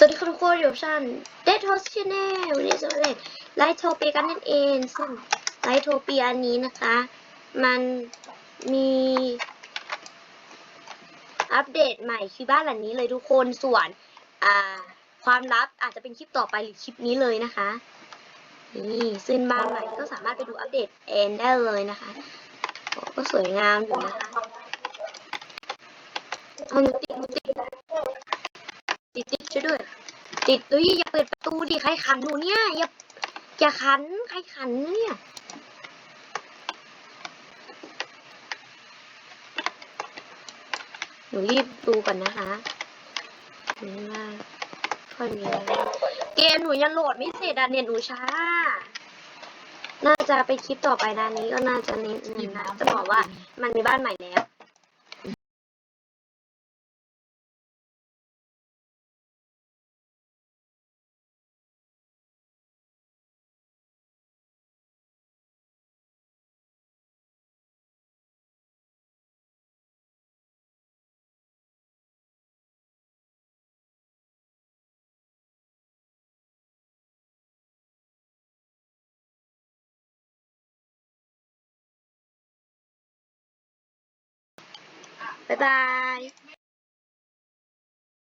สวัสดีทุกคนอยู่กับฉันเดทโฮสชแนลวันนี้จะมาเล่นไลท์โทเปียกันนั่นเองซึ่งไลท์โทเปียอันนี้นะคะ มันมีอัปเดตใหม่คือบ้านหลังนี้เลยทุกคนส่วนความลับอาจจะเป็นคลิปต่อไปหรือคลิปนี้เลยนะคะนี่ซึ่งบ้านใหม่ก็สามารถไปดูอัปเดตเองได้เลยนะคะก็สวยงามอยู่นะคะเอาหนูติดหนูติดติดติด ช่วยด้วย ติดเฮ้ยอย่าเปิดประตูดิใครขันหนูเนี่ยอย่าอย่าขันใครขันเนี่ยหนูรีบดูก่อนนะคะนี่ว่าค่อยมีอะไรเกมหนูยังโหลดไม่เสร็จอะเน็ตหนูช้า น่าจะไปคลิปต่อไปนานนี้ก็น่าจะเน้นนะจะบอกว่ามันมีบ้านใหม่แล้ว บ๊ายบาย